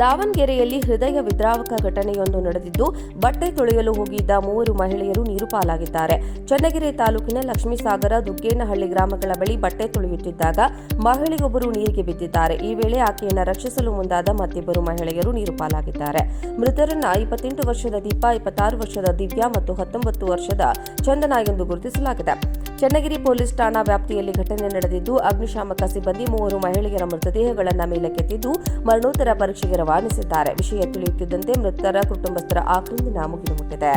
ದಾವಣಗೆರೆಯಲ್ಲಿ ಹೃದಯ ವಿದ್ರಾವಕ ಘಟನೆಯೊಂದು ನಡೆದಿದ್ದು, ಬಟ್ಟೆ ತೊಳೆಯಲು ಹೋಗಿದ್ದ ಮೂವರು ಮಹಿಳೆಯರು ನೀರು ಪಾಲಾಗಿದ್ದಾರೆ. ಚನ್ನಗಿರಿ ತಾಲೂಕಿನ ಲಕ್ಷ್ಮೀಸಾಗರ ದುಗ್ಗೇನಹಳ್ಳಿ ಗ್ರಾಮಗಳ ಬಳಿ ಬಟ್ಟೆ ತೊಳೆಯುತ್ತಿದ್ದಾಗ ಮಹಿಳೆಯೊಬ್ಬರು ನೀರಿಗೆ ಬಿದ್ದಿದ್ದಾರೆ. ಈ ವೇಳೆ ಆಕೆಯನ್ನು ರಕ್ಷಿಸಲು ಮುಂದಾದ ಮತ್ತಿಬ್ಬರು ಮಹಿಳೆಯರು ನೀರು ಪಾಲಾಗಿದ್ದಾರೆ. ಮೃತರನ್ನ ಇಪ್ಪತ್ತೆಂಟು ವರ್ಷದ ದೀಪಾ, ಇಪ್ಪತ್ತಾರು ವರ್ಷದ ದಿವ್ಯಾ ಮತ್ತು ಹತ್ತೊಂಬತ್ತು ವರ್ಷದ ಚಂದನ ಎಂದು ಗುರುತಿಸಲಾಗಿದೆ. ಚನ್ನಗಿರಿ ಪೊಲೀಸ್ ಠಾಣಾ ವ್ಯಾಪ್ತಿಯಲ್ಲಿ ಘಟನೆ ನಡೆದಿದ್ದು, ಅಗ್ನಿಶಾಮಕ ಸಿಬ್ಬಂದಿ ಮೂವರು ಮಹಿಳೆಯರ ಮೃತದೇಹಗಳನ್ನು ಮೇಲಕ್ಕೆತ್ತಿದ್ದು, ಮರಣೋತ್ತರ ಪರೀಕ್ಷೆಗೆ ರವಾನಿಸಿದ್ದಾರೆ. ವಿಷಯ ತಿಳಿಯುತ್ತಿದ್ದಂತೆ ಮೃತರ ಕುಟುಂಬಸ್ಥರ ಆಕ್ರಂದನ ಮುಗಿದು ಮುಟ್ಟಿದೆ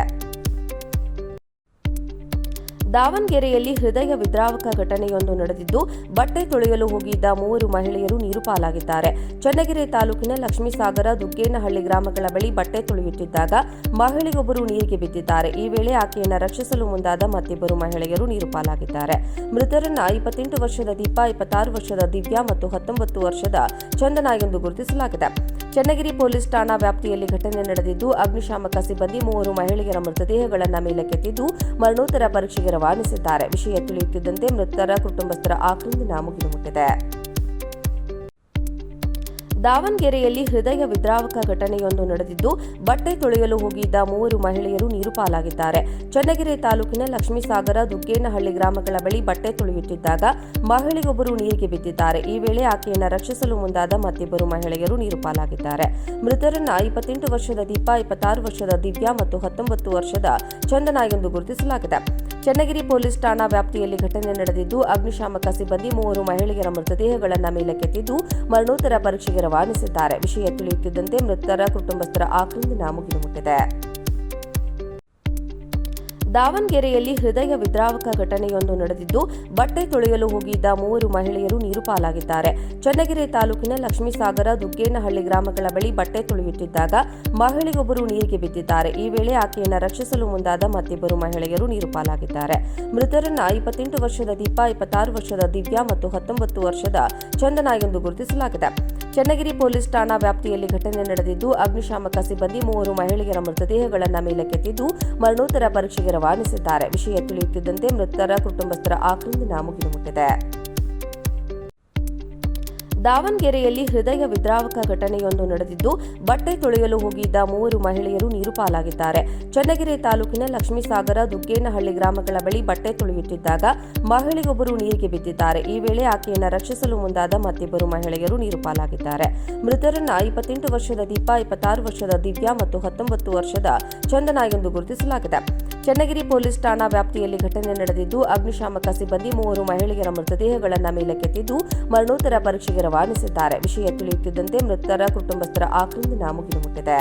ದಾವಣಗೆರೆಯಲ್ಲಿ ಹೃದಯ ವಿದ್ರಾವಕ ಘಟನೆಯೊಂದು ನಡೆದಿದ್ದು, ಬಟ್ಟೆ ತೊಳೆಯಲು ಹೋಗಿದ್ದ ಮೂವರು ಮಹಿಳೆಯರು ನೀರು ಪಾಲಾಗಿದ್ದಾರೆ. ಚನ್ನಗಿರಿ ತಾಲೂಕಿನ ಲಕ್ಷ್ಮೀಸಾಗರ ದುಗ್ಗೇನಹಳ್ಳಿ ಗ್ರಾಮಗಳ ಬಳಿ ಬಟ್ಟೆ ತೊಳೆಯುತ್ತಿದ್ದಾಗ ಮಹಿಳೆಯೊಬ್ಬರು ನೀರಿಗೆ ಬಿದ್ದಿದ್ದಾರೆ. ಈ ವೇಳೆ ಆಕೆಯನ್ನು ರಕ್ಷಿಸಲು ಮುಂದಾದ ಮತ್ತಿಬ್ಬರು ಮಹಿಳೆಯರು ನೀರು ಪಾಲಾಗಿದ್ದಾರೆ. ಮೃತರನ್ನ ಇಪ್ಪತ್ತೆಂಟು ವರ್ಷದ ದೀಪಾ, ಇಪ್ಪತ್ತಾರು ವರ್ಷದ ದಿವ್ಯಾ ಮತ್ತು ಹತ್ತೊಂಬತ್ತು ವರ್ಷದ ಚಂದನ ಎಂದು ಗುರುತಿಸಲಾಗಿದೆ. ಚನ್ನಗಿರಿ ಪೊಲೀಸ್ ಠಾಣಾ ವ್ಯಾಪ್ತಿಯಲ್ಲಿ ಘಟನೆ ನಡೆದಿದ್ದು, ಅಗ್ನಿಶಾಮಕ ಸಿಬ್ಬಂದಿ ಮೂವರು ಮಹಿಳೆಯರ ಮೃತದೇಹಗಳನ್ನು ಮೇಲಕ್ಕೆತ್ತಿದ್ದು, ಮರಣೋತ್ತರ ಪರೀಕ್ಷೆಗೆ ರವಾನಿಸಿದ್ದಾರೆ. ವಿಷಯ ತಿಳಿಯುತ್ತಿದ್ದಂತೆ ಮೃತರ ಕುಟುಂಬಸ್ಥರ ಆಕ್ರಂದನ ಮುಗಿದು ಮುಟ್ಟಿದೆ ದಾವಣಗೆರೆಯಲ್ಲಿ ಹೃದಯ ವಿದ್ರಾವಕ ಘಟನೆಯೊಂದು ನಡೆದಿದ್ದು, ಬಟ್ಟೆ ತೊಳೆಯಲು ಹೋಗಿದ್ದ ಮೂವರು ಮಹಿಳೆಯರು ನೀರು ಪಾಲಾಗಿದ್ದಾರೆ. ಚನ್ನಗಿರಿ ತಾಲೂಕಿನ ಲಕ್ಷ್ಮೀಸಾಗರ ದುಗ್ಗೇನಹಳ್ಳಿ ಗ್ರಾಮಗಳ ಬಳಿ ಬಟ್ಟೆ ತೊಳೆಯುತ್ತಿದ್ದಾಗ ಮಹಿಳೆಯೊಬ್ಬರು ನೀರಿಗೆ ಬಿದ್ದಿದ್ದಾರೆ. ಈ ವೇಳೆ ಆಕೆಯನ್ನು ರಕ್ಷಿಸಲು ಮುಂದಾದ ಮತ್ತಿಬ್ಬರು ಮಹಿಳೆಯರು ನೀರು ಪಾಲಾಗಿದ್ದಾರೆ. ಮೃತರನ್ನ ಇಪ್ಪತ್ತೆಂಟು ವರ್ಷದ ದೀಪಾ, ಇಪ್ಪತ್ತಾರು ವರ್ಷದ ದಿವ್ಯಾ ಮತ್ತು ಹತ್ತೊಂಬತ್ತು ವರ್ಷದ ಚಂದನ ಎಂದು ಗುರುತಿಸಲಾಗಿದೆ. ಚನ್ನಗಿರಿ ಪೊಲೀಸ್ ಠಾಣಾ ವ್ಯಾಪ್ತಿಯಲ್ಲಿ ಘಟನೆ ನಡೆದಿದ್ದು, ಅಗ್ನಿಶಾಮಕ ಸಿಬ್ಬಂದಿ ಮೂವರು ಮಹಿಳೆಯರ ಮೃತದೇಹಗಳನ್ನು ಮೇಲಕ್ಕೆತ್ತಿದ್ದು, ಮರಣೋತ್ತರ ಪರೀಕ್ಷೆಗೆ ರವಾನಿಸಿದ್ದಾರೆ. ವಿಷಯ ತಿಳಿಯುತ್ತಿದ್ದಂತೆ ಮೃತರ ಕುಟುಂಬಸ್ಥರ ಆಕ್ರಂದನ ಮುಗಿದು ಮುಟ್ಟಿದೆ ದಾವಣಗೆರೆಯಲ್ಲಿ ಹೃದಯ ವಿದ್ರಾವಕ ಘಟನೆಯೊಂದು ನಡೆದಿದ್ದು, ಬಟ್ಟೆ ತೊಳೆಯಲು ಹೋಗಿದ್ದ ಮೂವರು ಮಹಿಳೆಯರು ನೀರು ಪಾಲಾಗಿದ್ದಾರೆ. ಚನ್ನಗಿರಿ ತಾಲೂಕಿನ ಲಕ್ಷ್ಮೀಸಾಗರ, ದುಗ್ಗೇನಹಳ್ಳಿ ಗ್ರಾಮಗಳ ಬಳಿ ಬಟ್ಟೆ ತೊಳೆಯುತ್ತಿದ್ದಾಗ ಮಹಿಳೆಯೊಬ್ಬರು ನೀರಿಗೆ ಬಿದ್ದಿದ್ದಾರೆ. ಈ ವೇಳೆ ಆಕೆಯನ್ನು ರಕ್ಷಿಸಲು ಮುಂದಾದ ಮತ್ತಿಬ್ಬರು ಮಹಿಳೆಯರು ನೀರು ಪಾಲಾಗಿದ್ದಾರೆ. ಮೃತರನ್ನ ಇಪ್ಪತ್ತೆಂಟು ವರ್ಷದ ದೀಪಾ, ಇಪ್ಪತ್ತಾರು ವರ್ಷದ ದಿವ್ಯಾ ಮತ್ತು ಹತ್ತೊಂಬತ್ತು ವರ್ಷದ ಚಂದನ ಎಂದು ಗುರುತಿಸಲಾಗಿದೆ. ಚನ್ನಗಿರಿ ಪೊಲೀಸ್ ಠಾಣಾ ವ್ಯಾಪ್ತಿಯಲ್ಲಿ ಘಟನೆ ನಡೆದಿದ್ದು, ಅಗ್ನಿಶಾಮಕ ಸಿಬ್ಬಂದಿ ಮೂವರು ಮಹಿಳೆಯರ ಮೃತದೇಹಗಳನ್ನು ಮೇಲಕ್ಕೆತ್ತಿದ್ದು, ಮರಣೋತ್ತರ ಪರೀಕ್ಷೆಗೆ ರವಾನಿಸಿದ್ದಾರೆ. ವಿಷಯ ತಿಳಿಯುತ್ತಿದ್ದಂತೆ ಮೃತರ ಕುಟುಂಬಸ್ಥರ ಆಕ್ರಂದನ ಮುಗಿದು ಮುಟ್ಟಿದೆ ದಾವಣಗೆರೆಯಲ್ಲಿ ಹೃದಯ ವಿದ್ರಾವಕ ಘಟನೆಯೊಂದು ನಡೆದಿದ್ದು, ಬಟ್ಟೆ ತೊಳೆಯಲು ಹೋಗಿದ್ದ ಮೂವರು ಮಹಿಳೆಯರು ನೀರು ಪಾಲಾಗಿದ್ದಾರೆ. ಚನ್ನಗಿರಿ ತಾಲೂಕಿನ ಲಕ್ಷ್ಮೀಸಾಗರ ದುಗ್ಗೇನಹಳ್ಳಿ ಗ್ರಾಮಗಳ ಬಳಿ ಬಟ್ಟೆ ತೊಳೆಯುತ್ತಿದ್ದಾಗ ಮಹಿಳೆಯೊಬ್ಬರು ನೀರಿಗೆ ಬಿದ್ದಿದ್ದಾರೆ. ಈ ವೇಳೆ ಆಕೆಯನ್ನು ರಕ್ಷಿಸಲು ಮುಂದಾದ ಮತ್ತಿಬ್ಬರು ಮಹಿಳೆಯರು ನೀರು ಪಾಲಾಗಿದ್ದಾರೆ. ಮೃತರನ್ನ ಇಪ್ಪತ್ತೆಂಟು ವರ್ಷದ ದೀಪಾ, ಇಪ್ಪತ್ತಾರು ವರ್ಷದ ದಿವ್ಯಾ ಮತ್ತು ಹತ್ತೊಂಬತ್ತು ವರ್ಷದ ಚಂದನ ಎಂದು ಗುರುತಿಸಲಾಗಿದೆ. ಚನ್ನಗಿರಿ ಪೊಲೀಸ್ ಠಾಣಾ ವ್ಯಾಪ್ತಿಯಲ್ಲಿ ಘಟನೆ ನಡೆದಿದ್ದು, ಅಗ್ನಿಶಾಮಕ ಸಿಬ್ಬಂದಿ ಮೂವರು ಮಹಿಳೆಯರ ಮೃತದೇಹಗಳನ್ನು ಮೇಲಕ್ಕೆತ್ತಿದ್ದು, ಮರಣೋತ್ತರ ಪರೀಕ್ಷೆಗೆ ರವಾನಿಸಿದ್ದಾರೆ. ವಿಷಯ ತಿಳಿಯುತ್ತಿದ್ದಂತೆ ಮೃತರ ಕುಟುಂಬಸ್ಥರ ಆಕ್ರಂದನ ಮುಗಿದು ಮುಟ್ಟಿದೆ